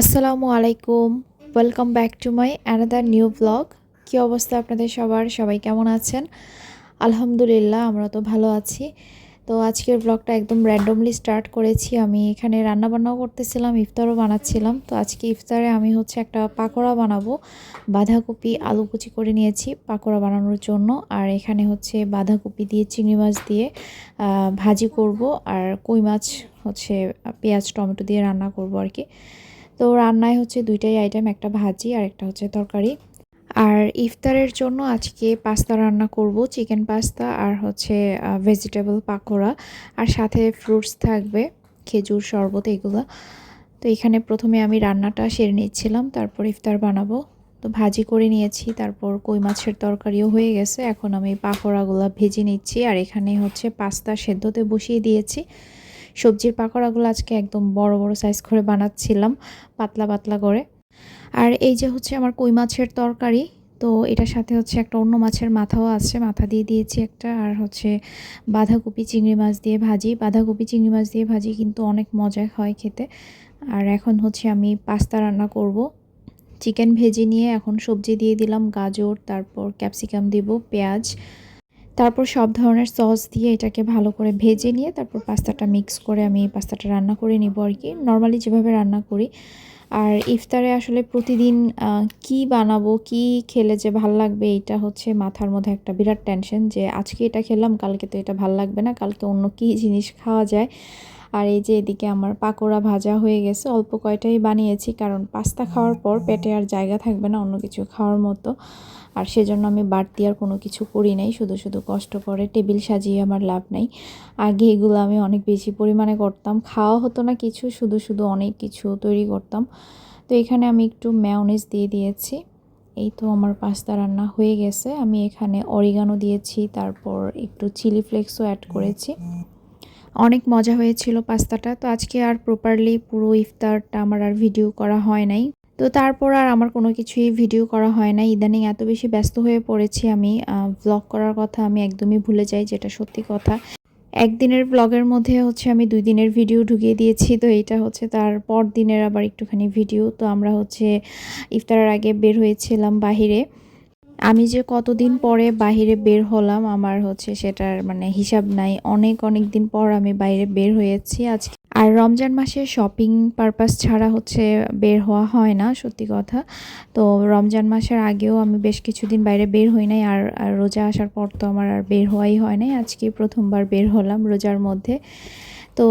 আসসালামু আলাইকুম। Welcome back to my another new blog কী অবস্থা আপনাদের সবার? সবাই কেমন আছেন? আলহামদুলিল্লাহ, আমরা তো ভালো আছি। তো আজকের ব্লগটা একদম র্যান্ডমলি স্টার্ট করেছি। আমি এখানে রান্নাবান্নাও করতেছিলাম, ইফতারও বানাচ্ছিলাম। তো আজকে ইফতারে আমি হচ্ছে একটা পাকোড়া বানাবো। বাঁধাকপি, আলু কুচি করে নিয়েছি পাকোড়া বানানোর জন্য। আর এখানে হচ্ছে বাঁধাকপি দিয়ে, চিংড়ি মাছ দিয়ে ভাজি করব। আর কই মাছ হচ্ছে পেঁয়াজ, টমেটো দিয়ে রান্না করব আর কি। তো রান্নায় হচ্ছে দুইটাই আইটেম একটা ভাজি আর একটা হচ্ছে তরকারি। আর ইফতারের জন্য আজকে পাস্তা রান্না করব চিকেন পাস্তা আর হচ্ছে ভেজিটেবল পাকোড়া। আর সাথে ফ্রুটস থাকবে, খেজুর, শরবত এগুলো। তো এখানে প্রথমে আমি রান্নাটা সেরে নিচ্ছিলাম, তারপর ইফতার বানাবো। তো ভাজি করে নিয়েছি, তারপর কই মাছের তরকারিও হয়ে গেছে। এখন আমি পাকোড়াগুলো ভেজে নিচ্ছি আর এখানে হচ্ছে পাস্তা সেদ্ধতে বসিয়ে দিয়েছি। সবজির পাকোড়াগুলো আজকে একদম বড় বড় সাইজ করে বানাচ্ছিলাম, পাতলা পাতলা করে। আর এই যে হচ্ছে আমার কই মাছের তরকারি, তো এটার সাথে হচ্ছে একটা অন্য মাছের মাথাও আছে, মাথা দিয়ে দিয়েছি একটা। আর হচ্ছে বাঁধাকপি, চিংড়ি মাছ দিয়ে ভাজি। বাঁধাকপি, চিংড়ি মাছ দিয়ে ভাজি কিন্তু অনেক মজা হয় খেতে। আর এখন হচ্ছে আমি পাস্তা রান্না করব। চিকেন ভেজে নিয়ে এখন সবজি দিয়ে দিলাম, গাজর, তারপর ক্যাপসিকাম দিব, পেঁয়াজ তারপর সব ধরনের সস দিয়ে এটাকে ভালো করে ভেজে নিয়ে তারপর পাস্তাটা মিক্স করে আমি পাস্তাটা রান্না করে নিব আর কি। নর্মালি যেভাবে রান্না করি। আর ইফতারে আসলে প্রতিদিন কি বানাবো, কি খেলে যে ভালো লাগবে এটা হচ্ছে মাথার মধ্যে একটা বিরাট টেনশন যে আজকে এটা খেলাম, কালকে তো এটা ভালো লাগবে না, কালকে অন্য কি জিনিস খাওয়া যায়। আর এই যে এদিকে আমার পাকোড়া ভাজা হয়ে গেছে, অল্প কয়টাই বানিয়েছি, কারণ পাস্তা খাওয়ার পর পেটে আর জায়গা থাকবে না অন্য কিছু খাওয়ার মতো। আর সেজন্য আমি বাড়তি আর কোনো কিছু করি নাই, শুধু শুধু কষ্ট করে টেবিল সাজিয়ে আমার লাভ নাই। আগে এগুলো আমি অনেক বেশি পরিমাণে করতাম, খাওয়া হতো না কিছু, শুধু শুধু অনেক কিছু তৈরি করতাম। তো এখানে আমি একটু ম্যাওনেজ দিয়ে দিয়েছি, এই তো আমার পাস্তা রান্না হয়ে গেছে। আমি এখানে অরিগানো দিয়েছি, তারপর একটু চিলি ফ্লেক্সও অ্যাড করেছি। অনেক মজা হয়েছিল পাস্তাটা, তো আজকে আর প্রপারলি পুরো ইফতারটা আমার আর ভিডিও করা হয় নাই। তো তারপর আর আমার কোনো কিছুই ভিডিও করা হয় না ইদানিং এত বেশি ব্যস্ত হয়ে পড়েছি আমি ব্লগ করার কথা আমি একদমই ভুলে যাই, যেটা সত্যি কথা। একদিনের ব্লগের মধ্যে হচ্ছে আমি দুই দিনের ভিডিও ঢুকিয়ে দিয়েছি, তো এইটা হচ্ছে তার পর দিনের আবার একটুখানি ভিডিও তো আমরা হচ্ছে ইফতারের আগে বের হয়েছিলাম বাহিরে। আমি যে কতদিন পরে বাহিরে বের হলাম আমার হচ্ছে সেটার মানে হিসাব নাই। অনেক অনেক দিন পর আমি বাইরে বের হয়েছি আজকে। আর রমজান মাসে শপিং পারপাস ছাড়া হচ্ছে বের হওয়া হয় না, সত্যি কথা। তো রমজান মাসের আগেও আমি বেশ কিছুদিন বাইরে বের হই নাই আর রোজা আসার পর তো আমার আর বের হওয়াই হয় নাই। আজকে প্রথমবার বের হলাম রোজার মধ্যে। তো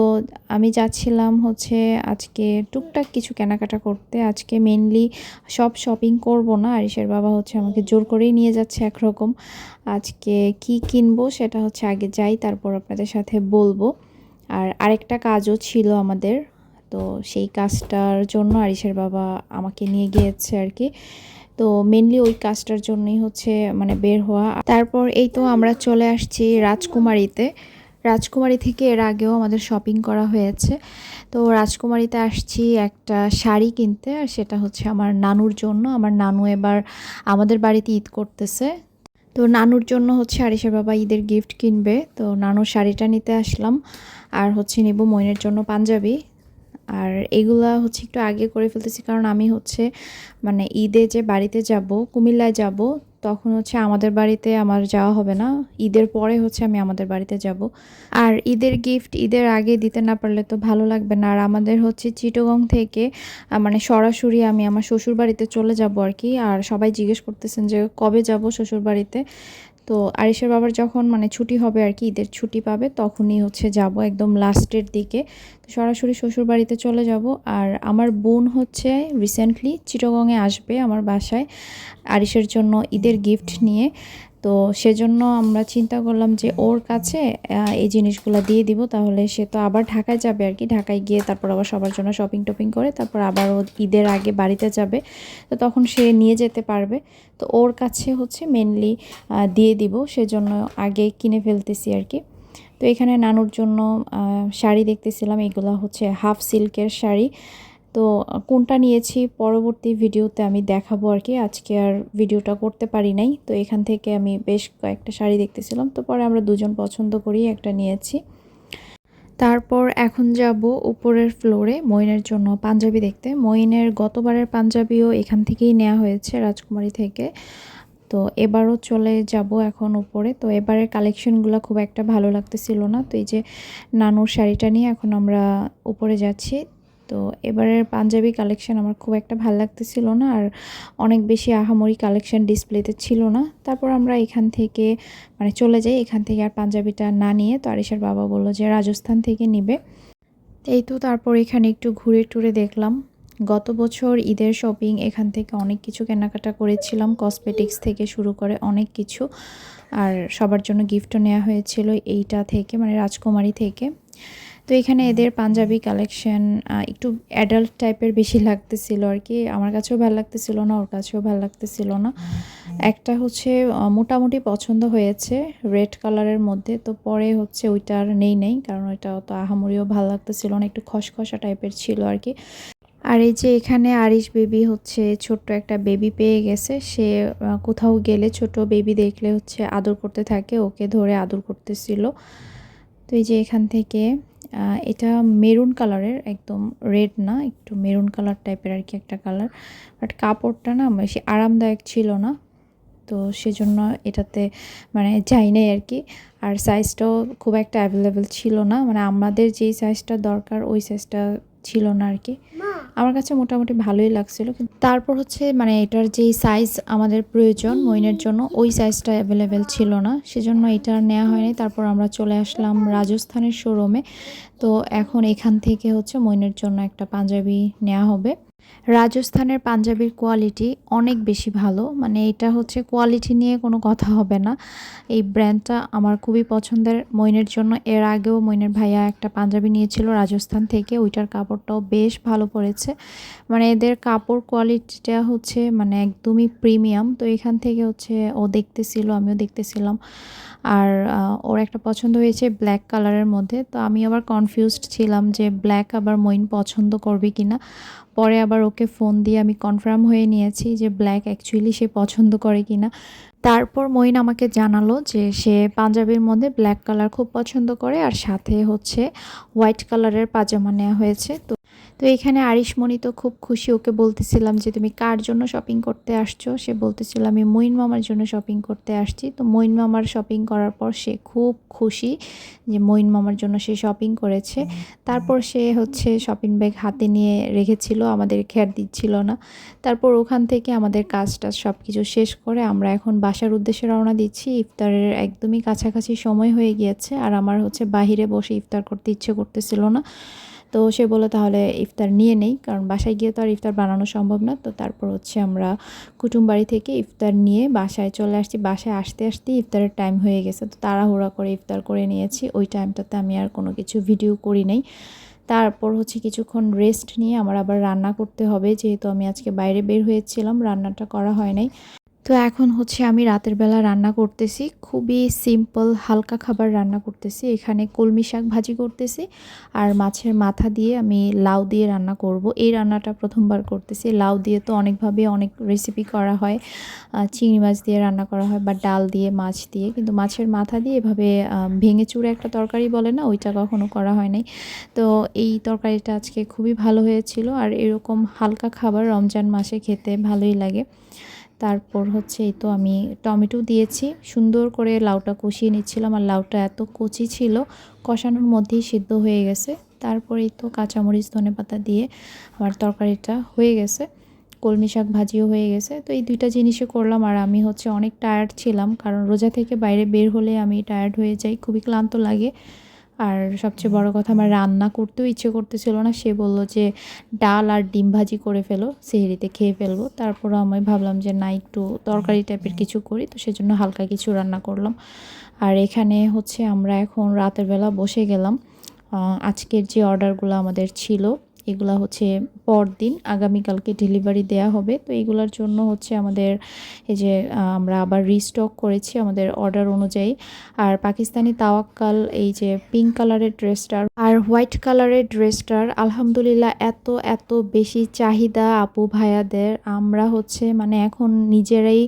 আমি যাচ্ছিলাম হচ্ছে আজকে টুকটাক কিছু কেনাকাটা করতে। আজকে মেনলি সব শপিং করব না। আরিসের বাবা হচ্ছে আমাকে জোর করেই নিয়ে যাচ্ছে একরকম। আজকে কি কিনবো সেটা হচ্ছে আগে যাই, তারপর আপনাদের সাথে বলব। আর আরেকটা কাজও ছিল আমাদের। তো সেই কাজটার জন্য আরিসের বাবা আমাকে নিয়ে গিয়েছে আর কি। তো মেনলি ওই কাজটার জন্যই হচ্ছে মানে বের হওয়া। তারপর এই তো আমরা চলে আসছি রাজকুমারীতে। রাজকুমারী থেকে এর আগেও আমাদের শপিং করা হয়েছে। তো রাজকুমারীতে আসছি একটা শাড়ি কিনতে, আর সেটা হচ্ছে আমার নানুর জন্য। আমার নানু এবার আমাদের বাড়িতে ঈদ করতেছে। তো নানুর জন্য হচ্ছে আরিসের বাবা ঈদের গিফট কিনবে। তো নানুর শাড়িটা নিতে আসলাম। আর হচ্ছে নেব মইনের জন্য পাঞ্জাবি। আর এগুলা হচ্ছে একটু আগে করে ফেলতেছি, কারণ আমি হচ্ছে মানে ঈদে যে বাড়িতে যাব, কুমিল্লায় যাব তখন হচ্ছে আমাদের বাড়িতে আমার যাওয়া হবে না। ঈদের পরে হচ্ছে আমি আমাদের বাড়িতে যাব। আর ঈদের গিফট ঈদের আগে দিতে না পারলে তো ভালো লাগবে না। আর আমাদের হচ্ছে চিটগং থেকে মানে সরাসরি আমি আমার শ্বশুর বাড়িতে চলে যাব আর কি। আর সবাই জিজ্ঞেস করতেছেন যে কবে যাব শ্বশুর বাড়িতে তো আরিসের বাবার যখন মানে ছুটি হবে আর কি, ঈদের ছুটি পাবে, তখনই হচ্ছে যাব একদম লাস্টের দিকে। তো সরাসরি শ্বশুর বাড়িতে চলে যাব। আর আমার বোন হচ্ছে রিসেন্টলি চিটগংয়ে আসবে আমার বাসায় আরিসের জন্য ঈদের গিফট নিয়ে। তো সেজন্য আমরা চিন্তা করলাম যে ওর কাছে এই জিনিসগুলো দিয়ে দিব, তাহলে সে তো আবার ঢাকায় যাবে আর কি। ঢাকায় গিয়ে তারপর আবার সবার জন্য শপিং টপিং করে, তারপর আবার ও ঈদের আগে বাড়িতে যাবে। তো তখন সে নিয়ে যেতে পারবে। তো ওর কাছে হচ্ছে মেনলি দিয়ে দিব, সেজন্য আগে কিনে ফেলতেছি আর কি। তো এখানে নানুর জন্য শাড়ি দেখতেছিলাম, এগুলো হচ্ছে হাফ সিল্কের শাড়ি। তো কোনটা নিয়েছি পরবর্তী ভিডিওতে আমি দেখাবো আর কি। আজকে আর ভিডিওটা করতে পারি নাই। তো এখান থেকে আমি বেশ কয়েকটা শাড়ি দেখতেছিলাম। তো পরে আমরা দুজন পছন্দ করেই একটা নিয়েছি। তারপর এখন যাব উপরের ফ্লোরে মইনের জন্য পাঞ্জাবি দেখতে। মইনের গতবারের পাঞ্জাবিও এখান থেকেই নেওয়া হয়েছে রাজকুমারী থেকে। তো এবারও চলে যাব এখন উপরে। তো এবারের কালেকশনগুলো খুব একটা ভালো লাগতেছিল না। তো এই যে নানুর শাড়িটা নিয়ে এখন আমরা উপরে যাচ্ছি। তো এবারের পাঞ্জাবি কালেকশন আমার খুব একটা ভালো লাগতেছিল না আর অনেক বেশি আহামরি কালেকশন ডিসপ্লেতে ছিল না। তারপর আমরা এখান থেকে মানে চলে যাই এখান থেকে আর পাঞ্জাবিটা না নিয়ে তো আরিশার বাবা বলল যে রাজস্থান থেকে নিবে। এই তো তারপর এখানে একটু ঘুরে টুরে দেখলাম। গত বছর ঈদের শপিং এখান থেকে অনেক কিছু কেনাকাটা করেছিলাম কসমেটিক্স থেকে শুরু করে অনেক কিছু। আর সবার জন্য গিফটও নেওয়া হয়েছিল এইটা থেকে মানে রাজকুমারী থেকে। তো এখানে এদের পাঞ্জাবি কালেকশন একটু অ্যাডাল্ট টাইপের বেশি লাগতেছিল আর কি। আমার কাছেও ভালো লাগতেছিল না ওর কাছেও ভালো লাগতেছিল না। একটা হচ্ছে মোটামুটি পছন্দ হয়েছে রেড কালারের মধ্যে তো পরে হচ্ছে ওইটা আর নেই নেই কারণ ওইটা অত আহামরিও ভালো লাগতেছিল না একটু খসখসা টাইপের ছিল আর কি। আর এই যে এখানে আরিশ বেবি হচ্ছে ছোট্ট একটা বেবি পেয়ে গেছে সে কোথাও গেলে ছোট বেবি দেখলে হচ্ছে আদর করতে থাকে ওকে ধরে আদর করতেছিল। তো এই যে এখান থেকে এটা মেরুন কালারের, একদম রেড না, একটু মেরুন কালার টাইপের আর কি একটা কালার। বাট কাপড়টা না বেশি আরামদায়ক ছিল না, তো সেজন্য এটাতে মানে যাই নাই আর কি। আর সাইজটাও খুব একটা অ্যাভেলেবেল ছিল না মানে আমাদের যেই সাইজটা দরকার, ওই সাইজটা ছিল না আর কি। আমার কাছে মোটামুটি ভালোই লাগছিল। তারপর হচ্ছে মানে এটার যেই সাইজ আমাদের প্রয়োজন মইনের জন্য ওই সাইজটা অ্যাভেলেবেল ছিল না। সেজন্য এটা নেওয়া হয়নি। তারপর আমরা চলে আসলাম রাজস্থানের শোরুমে তো এখন এখান থেকে হচ্ছে মইনের জন্য একটা পাঞ্জাবি নেওয়া হবে। রাজস্থানের পাঞ্জাবির কোয়ালিটি অনেক বেশি ভালো। মানে এটা হচ্ছে কোয়ালিটি নিয়ে কোনো কথা হবে না। এই ব্র্যান্ডটা আমার খুবই পছন্দের। মইনের জন্য এর আগেও মইনের ভাইয়া একটা পাঞ্জাবি নিয়েছিল রাজস্থান থেকে। ওইটার কাপড়টাও বেশ ভালো পড়েছে মানে এদের কাপড় কোয়ালিটিটা হচ্ছে মানে একদমই প্রিমিয়াম তো এখান থেকে হচ্ছে ও দেখতেছিল, আমিও দেখতেছিলাম। আর ওর একটা পছন্দ হয়েছে ব্ল্যাক কালারের মধ্যে। তো আমি আবার কনফিউজড ছিলাম যে ব্ল্যাক আবার মইন পছন্দ করবে কি না পরে আবার ওকে ফোন দিয়ে আমি কনফার্ম হয়ে নিয়েছি যে ব্ল্যাক অ্যাকচুয়ালি সে পছন্দ করে কি না তারপর মইন আমাকে জানালো যে সে পাঞ্জাবির মধ্যে ব্ল্যাক কালার খুব পছন্দ করে আর সাথে হচ্ছে হোয়াইট কালারের পাজামা নেওয়া হয়েছে। তো তো এখানে আরিশমণি তো খুব খুশি ওকে বলতেছিলাম যে তুমি কার জন্য শপিং করতে আসছো? সে বলতেছিল আমি মইন মামার জন্য শপিং করতে আসছি। তো মইন মামার শপিং করার পর সে খুব খুশি যে মইন মামার জন্য সে শপিং করেছে। তারপর সে হচ্ছে শপিং ব্যাগ হাতে নিয়ে রেখেছিল আমাদের খেয়ার দিচ্ছিল না। তারপর ওখান থেকে আমাদের কাজটা সব কিছু শেষ করে আমরা এখন বাসার উদ্দেশ্যে রওনা দিচ্ছি। ইফতারের একদমই কাছাকাছি সময় হয়ে গিয়েছে আর আমার হচ্ছে বাহিরে বসে ইফতার করতে ইচ্ছে করতেছিল না। তো সে বলে তাহলে ইফতার নিয়ে নেই। কারণ বাসায় গিয়ে তো আর ইফতার বানানো সম্ভব না। তো তারপর হচ্ছে আমরা কুটুম বাড়ি থেকে ইফতার নিয়ে বাসায় চলে আসছি। বাসায় আসতে আসতে ইফতারের টাইম হয়ে গেছে। তো তাড়াহুড়া করে ইফতার করে নিয়েছি। ওই টাইমটাতে আমি আর কোনো কিছু ভিডিও করি নাই। তারপর হচ্ছে কিছুক্ষণ রেস্ট নিয়ে আমার আবার রান্না করতে হবে। যেহেতু আমি আজকে বাইরে বের হয়েছিলাম, রান্নাটা করা হয় নাই। তো এখন হচ্ছে আমি রাতের বেলা রান্না করতেছি। খুবই সিম্পল হালকা খাবার রান্না করতেছি। এখানে কলমি শাক ভাজি করতেছি আর মাছের মাথা দিয়ে আমি লাউ দিয়ে রান্না করব। এই রান্নাটা প্রথমবার করতেছি। লাউ দিয়ে তো অনেকভাবে অনেক রেসিপি করা হয়। চিংড়ি মাছ দিয়ে রান্না করা হয় বা ডাল দিয়ে, মাছ দিয়ে। কিন্তু মাছের মাথা দিয়ে এভাবে ভেঙে চুড়ে একটা তরকারি বলে না, ওইটা কখনো করা হয় নাই। তো এই তরকারিটা আজকে খুবই ভালো হয়েছিল। আর এরকম হালকা খাবার রমজান মাসে খেতে ভালোই লাগে। তারপর হচ্ছে এই তো আমি টমেটো দিয়েছি। সুন্দর করে লাউটা কষিয়ে নিচ্ছিলাম আর লাউটা এত কচি ছিল, কষানোর মধ্যেই সিদ্ধ হয়ে গেছে। তারপরেই তো কাঁচামরিচ ধনে পাতা দিয়ে আমার তরকারিটা হয়ে গেছে। কলমি শাক ভাজিও হয়ে গেছে। তো এই দুইটা জিনিসই করলাম আর আমি হচ্ছে অনেক টায়ার্ড ছিলাম, কারণ রোজা থেকে বাইরে বের হলে আমি টায়ার্ড হয়ে যাই, খুবই ক্লান্ত লাগে। আর সবচেয়ে বড় কথা, আমার রান্না করতেও ইচ্ছে করতেছিল না। সে বলল যে, ডাল আর ডিম ভাজি করে ফেলো, সেহেরিতে খেয়ে ফেলব। তারপরও আমি ভাবলাম যে, না, একটু তরকারি টাইপের কিছু করি। তো সেজন্য হালকা কিছু রান্না করলাম। আর এখানে হচ্ছে আমরা এখন রাতের বেলা বসে গেলাম। আজকের যে অর্ডারগুলো আমাদের ছিল এগুলা হচ্ছে পরদিন, আগামীকালকে ডেলিভারি দেয়া হবে। তো এগুলোর জন্য হচ্ছে আমাদের এই যে আমরা আবার রিস্টক করেছি আমাদের অর্ডার অনুযায়ী। আর পাকিস্তানি তাওয়াক্কাল, এই যে পিঙ্ক কালারের ড্রেসটার আর হোয়াইট কালারের ড্রেসটার আলহামদুলিল্লাহ এত এত বেশি চাহিদা আপু ভাইয়াদের। আমরা হচ্ছে মানে এখন নিজেরাই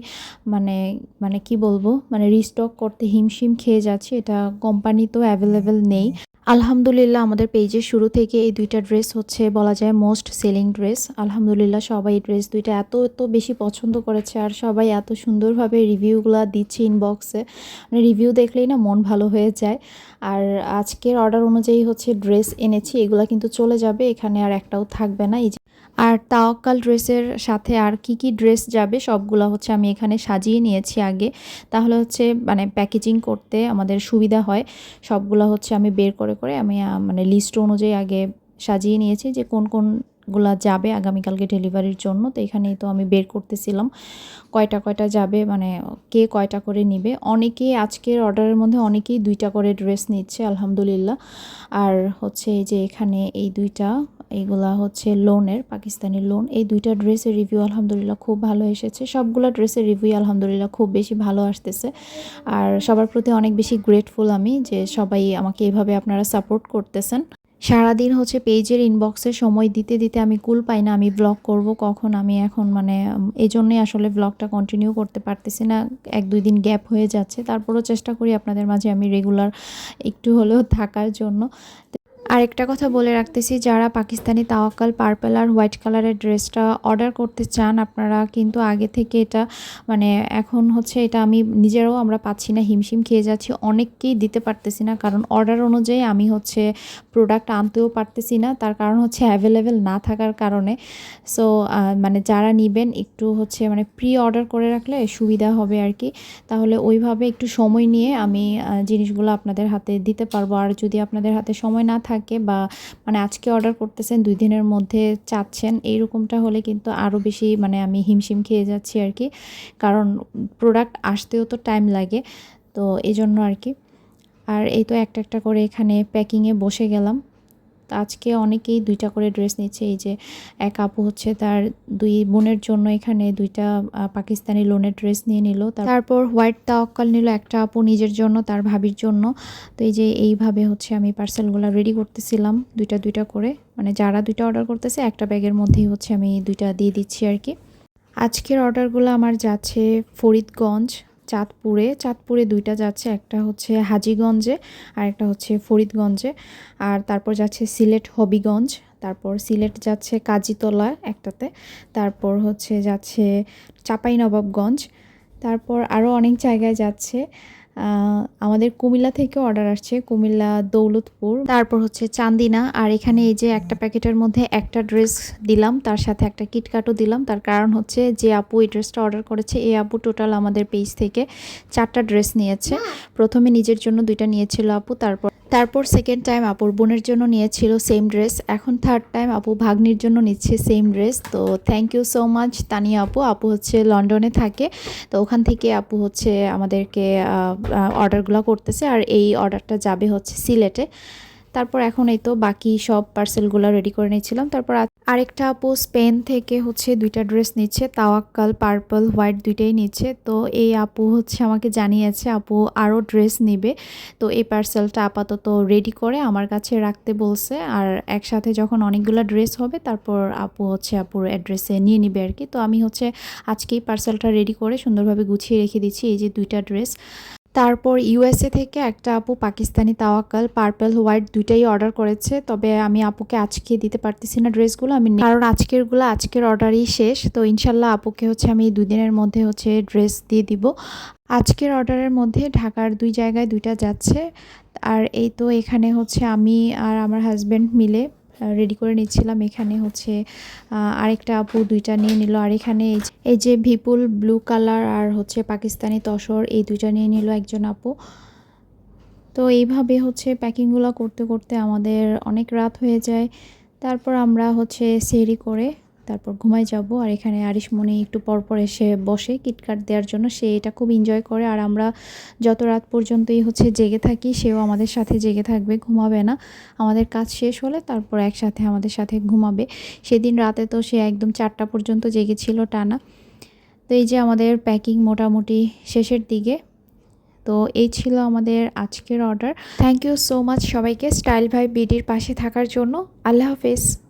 মানে মানে কি বলব? মানে রিস্টক করতে হিমশিম খেয়ে যাচ্ছি। এটা কোম্পানি তো অ্যাভেলেবেল নেই। আলহামদুলিল্লাহ, আমাদের পেজের শুরু থেকে এই দুইটা ড্রেস হচ্ছে বলা যায় মোস্ট সেলিং ড্রেস। আলহামদুলিল্লাহ, সবাই ড্রেস দুইটা এত এত বেশি পছন্দ করেছে আর সবাই এত সুন্দরভাবে রিভিউগুলো দিচ্ছে ইনবক্সে মানে রিভিউ দেখলেই না মন ভালো হয়ে যায়। আর আজকের অর্ডার অনুযায়ী হচ্ছে ড্রেস এনেছি, এগুলো কিন্তু চলে যাবে, এখানে আর একটাও থাকবে না। এই আর তাওয়াক্কাল ড্রেসের সাথে আর কি কি ড্রেস যাবে সবগুলো হচ্ছে আমি এখানে সাজিয়ে নিয়েছি আগে। তাহলে হচ্ছে মানে প্যাকেজিং করতে আমাদের সুবিধা হয়। সবগুলো হচ্ছে আমি বের করে করে আমি মানে লিস্ট অনুযায়ী আগে সাজিয়ে নিয়েছি যে কোন কোনগুলা যাবে আগামীকালকে ডেলিভারির জন্য। তো এখানেই তো আমি বের করতেছিলাম। কয়টা কয়টা যাবে মানে কে কয়টা করে নিবে। অনেকেই আজকের অর্ডারের মধ্যে অনেকেই দুইটা করে ড্রেস নিচ্ছে, আলহামদুলিল্লাহ। আর হচ্ছে এই যে এখানে এই দুইটা এইগুলা হচ্ছে লোনের পাকিস্তানি লোন এই দুইটা ড্রেসের রিভিউ আলহামদুলিল্লাহ খুব ভালো এসেছে। সবগুলো ড্রেসের রিভিউ আলহামদুলিল্লাহ খুব বেশি ভালো আসতেছে। আর সবার প্রতি অনেক বেশি গ্রেটফুল আমি যে সবাই আমাকে এভাবে আপনারা সাপোর্ট করতেছেন। সারাদিন হচ্ছে পেজের ইনবক্সে সময় দিতে দিতে আমি কুল পাই না, আমি ব্লগ করব কখন, আমি এখন মানে এই জন্যই আসলে ব্লগটা কন্টিনিউ করতে পারতেছি না। এক, দুই দিন গ্যাপ হয়ে যাচ্ছে। তারপরও চেষ্টা করি আপনাদের মাঝে আমি রেগুলার একটু হলেও থাকার জন্য। আরেকটা কথা বলে রাখতেছি, যারা পাকিস্তানি তাওয়াক্কাল পার্পেল আর হোয়াইট কালারের ড্রেসটা অর্ডার করতে চান, আপনারা কিন্তু আগে থেকে এটা মানে এখন হচ্ছে এটা আমি নিজেরাও আমরা পাচ্ছি না, হিমশিম খেয়ে যাচ্ছি, অনেককেই দিতে পারতেছি না। কারণ অর্ডার অনুযায়ী আমি হচ্ছে প্রোডাক্ট আনতেও পারতেছি না, তার কারণ হচ্ছে অ্যাভেলেবেল না থাকার কারণে। সো মানে যারা নেবেন একটু হচ্ছে মানে প্রি অর্ডার করে রাখলে সুবিধা হবে আর কি। তাহলে ওইভাবে একটু সময় নিয়ে আমি জিনিসগুলো আপনাদের হাতে দিতে পারব। আর যদি আপনাদের হাতে সময় না থাকে বা মানে আজকে অর্ডার করতেছেন, দুই দিনের মধ্যে চাচ্ছেন, এইরকমটা হলে কিন্তু আরও বেশি মানে আমি হিমশিম খেয়ে যাচ্ছি আর কি। কারণ প্রোডাক্ট আসতেও তো টাইম লাগে, তো এই জন্য আর কি। আর এই তো একটা একটা করে এখানে প্যাকিংয়ে বসে গেলাম। আজকে অনেকেই দুইটা করে ড্রেস নিচ্ছে। এই যে এক আপু হচ্ছে তার দুই বোনের জন্য এখানে দুইটা পাকিস্তানি লোনের ড্রেস নিয়ে নিল। তারপর হোয়াইট তাওয়াক্কাল নিল একটা আপু নিজের জন্য, তার ভাবির জন্য। তো এই যে এইভাবে হচ্ছে আমি পার্সেলগুলো রেডি করতেছিলাম দুইটা দুইটা করে। মানে যারা দুইটা অর্ডার করতেছে, একটা ব্যাগের মধ্যেই হচ্ছে আমি দুইটা দিয়ে দিচ্ছি আর কি। আজকের অর্ডারগুলো আমার যাচ্ছে ফরিদগঞ্জ। চাঁদপুরে চাঁদপুরে দুইটা যাচ্ছে, একটা হচ্ছে হাজিগঞ্জে আর একটা হচ্ছে ফরিদগঞ্জে। আর তারপর যাচ্ছে সিলেট হবিগঞ্জ, তারপর সিলেট যাচ্ছে কাজিতলা একটাতে, তারপর হচ্ছে যাচ্ছে চাঁপাইনবাবগঞ্জ, তারপর আরও অনেক জায়গায় যাচ্ছে। আমাদের কুমিল্লা থেকে অর্ডার আসছে কুমিল্লা দৌলতপুর। তারপর হচ্ছে চান্দিনা। আর এখানে এই যে একটা প্যাকেটের মধ্যে একটা ড্রেস দিলাম তার সাথে একটা কিটকাটও দিলাম। তার কারণ হচ্ছে যে আপু এই ড্রেসটা অর্ডার করেছে এই আপু টোটাল আমাদের পেজ থেকে চারটা ড্রেস নিয়েছে। প্রথমে নিজের জন্য দুইটা নিয়েছিল আপু তারপর তারপর সেকেন্ড টাইম আপুর বোনের জন্য নিয়েছিল সেম ড্রেস এখন থার্ড টাইম আপু ভাগ্নির জন্য নিচ্ছে সেম ড্রেস তো thank you so much Tania আপু। আপু হচ্ছে লন্ডনে থাকে। তো ওখান থেকে আপু হচ্ছে আমাদেরকে অর্ডারগুলো করতেছে। আর এই অর্ডারটা যাবে হচ্ছে সিলেটে। তারপর এখন এই তো বাকি সব পার্সেলগুলো রেডি করে নিয়েছিলাম। তারপর আরেকটা আপু স্পেন থেকে হচ্ছে দুইটা ড্রেস নিচ্ছে, তাওয়াক্কাল পার্পল হোয়াইট দুইটাই নিচ্ছে। তো এই আপু হচ্ছে আমাকে জানিয়েছে, আপু আরও ড্রেস নেবে। তো এই পার্সেলটা আপাতত রেডি করে আমার কাছে রাখতে বলছে। আর একসাথে যখন অনেকগুলো ড্রেস হবে, তারপর আপু হচ্ছে আপুর অ্যাড্রেসে নিয়ে নিবে আর কি। তো আমি হচ্ছে আজকেই পার্সেলটা রেডি করে সুন্দরভাবে গুছিয়ে রেখে দিচ্ছি, এই যে দুইটা ড্রেস তারপর ইউএসএ থেকে একটা আপু পাকিস্তানি তাওয়াক্কাল, পার্পল, হোয়াইট দুইটাই অর্ডার করেছে। তবে আমি আপুকে আজকে দিতে পারতেছি না ড্রেসগুলো, আমি কারণ আজকেরগুলো, আজকের অর্ডারই শেষ। তো ইনশাল্লাহ আপুকে হচ্ছে আমি দুই দিনের মধ্যে হচ্ছে ড্রেস দিয়ে দিব। আজকের অর্ডারের মধ্যে ঢাকার দুই জায়গায় দুইটা যাচ্ছে। আর এই তো এখানে হচ্ছে আমি আর আমার হাজব্যান্ড মিলে রেডি করে নিচ্ছিলাম। এখানে হচ্ছে আরেকটা আপু দুইটা নিয়ে নিল। আর এখানে এই যে ভিপুল ব্লু কালার আর হচ্ছে পাকিস্তানি তসর, এই দুইটা নিয়ে নিল একজন আপু। তো এইভাবে হচ্ছে প্যাকিংগুলো করতে করতে আমাদের অনেক রাত হয়ে যায়। তারপর আমরা হচ্ছে সেরি করে তারপর ঘুমাই যাব। আর এখানে আরিশমণি একটু পরপর এসে বসে কিটকাট দেওয়ার জন্য। সে এটা খুব এনজয় করে। আর আমরা যত রাত পর্যন্তই হচ্ছে জেগে থাকি, সেও আমাদের সাথে জেগে থাকবে, ঘুমাবে না। আমাদের কাজ শেষ হলে তারপর একসাথে আমাদের সাথে ঘুমাবে। সেদিন রাতে তো সে একদম চারটা পর্যন্ত জেগেছিল টানা। তো এই যে আমাদের প্যাকিং মোটামুটি শেষের দিকে। তো এই ছিল আমাদের আজকের order thank you so much সবাইকে স্টাইল ভাই বিডির পাশে থাকার জন্য। আল্লাহ হাফেজ।